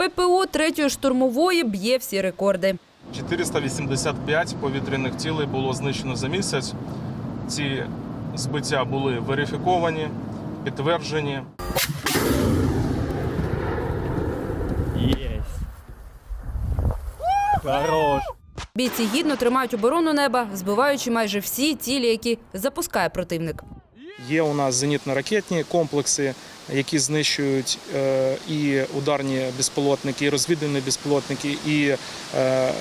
ППО третьої штурмової б'є всі рекорди. 485 повітряних цілей було знищено за місяць. Ці збиття були верифіковані, підтверджені. Есть. Хорош. Бійці гідно тримають оборону неба, збиваючи майже всі цілі, які запускає противник. Є у нас зенітно-ракетні комплекси, які знищують е, і ударні безпілотники, і розвідувальні безпілотники. І е,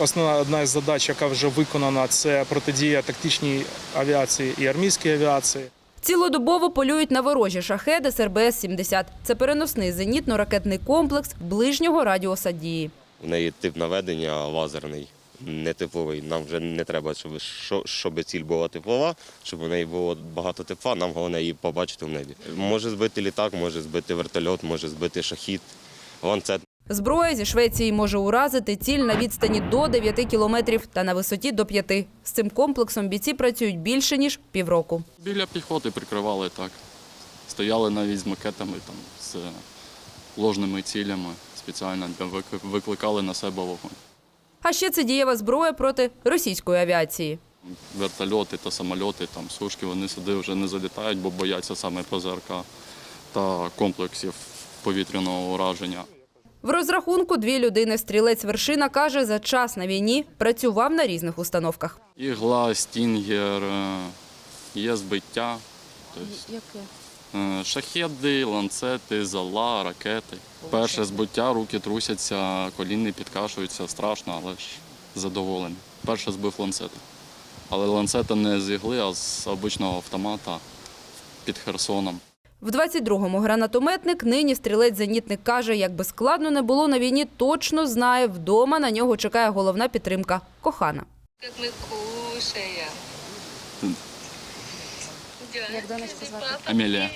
основна одна із задач, яка вже виконана, це протидія тактичній авіації і армійській авіації. Цілодобово полюють на ворожі шахеди з РБС-70. Це переносний зенітно-ракетний комплекс ближнього радіуса дії. В неї тип наведення лазерний, не тепловий. Нам вже не треба, щоб, щоб ціль була теплова, щоб у неї було багато тепла. Нам головне її побачити в небі. Може збити літак, може збити вертольот, може збити шахід, ланцет. Зброя зі Швеції може уразити ціль на відстані до 9 кілометрів та на висоті до 5. З цим комплексом бійці працюють більше ніж півроку. Біля піхоти прикривали так. Стояли навіть з макетами, там, з ложними цілями спеціально викликали на себе вогонь. А ще це дієва зброя проти російської авіації. Вертольоти та самольоти, там, сушки, вони сюди вже не залітають, бо бояться саме ПЗРК та комплексів повітряного ураження. В розрахунку дві людини. Стрілець вершина каже, за час на війні працював на різних установках. Ігла, стінгер, е, є збиття. Тобто, е, Шахеди, ланцети, зала, ракети. Перше збиття, руки трусяться, коліни підкашуються, страшно, але ж задоволений. Перше збив ланцета. Але ланцета не з ігли, а з обичного автомата під Херсоном. В 22-му гранатометник, нині стрілець-зенітник каже, як би складно не було на війні, точно знає, вдома на нього чекає головна підтримка – кохана. Як ми кушаємо. Як донечку звати? Амелія.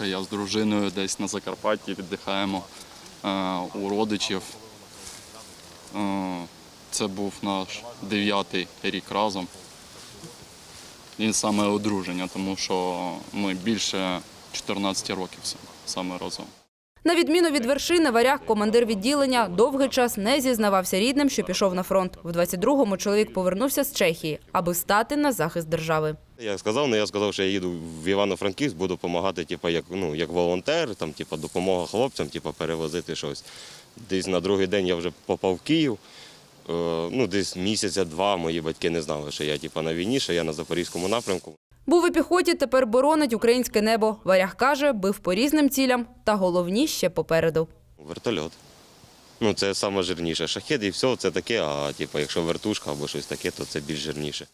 Я з дружиною десь на Закарпатті віддихаємо е, у родичів. Е, це був наш дев'ятий рік разом. І саме одруження, тому що ми більше 14 років саме разом. На відміну від вершини, варяг, командир відділення, довгий час не зізнавався рідним, що пішов на фронт. В 22-му чоловік повернувся з Чехії, аби стати на захист держави. Я сказав, ну я сказав, що я їду в Івано-Франківськ, буду допомагати, типу, як, ну, як волонтер, там, типу, допомога хлопцям, типу, перевозити щось. Десь на другий день я вже попав в Київ. Е, ну, десь місяця-два мої батьки не знали, що я типу, на війні, що я на Запорізькому напрямку. Був у піхоті, тепер боронить українське небо. Варяг каже, бив по різним цілям, та головні ще попереду. Вертольот. Ну, це саме жирніше. Шахет і все, це таке, а типу, якщо вертушка або щось таке, то це більш жирніше.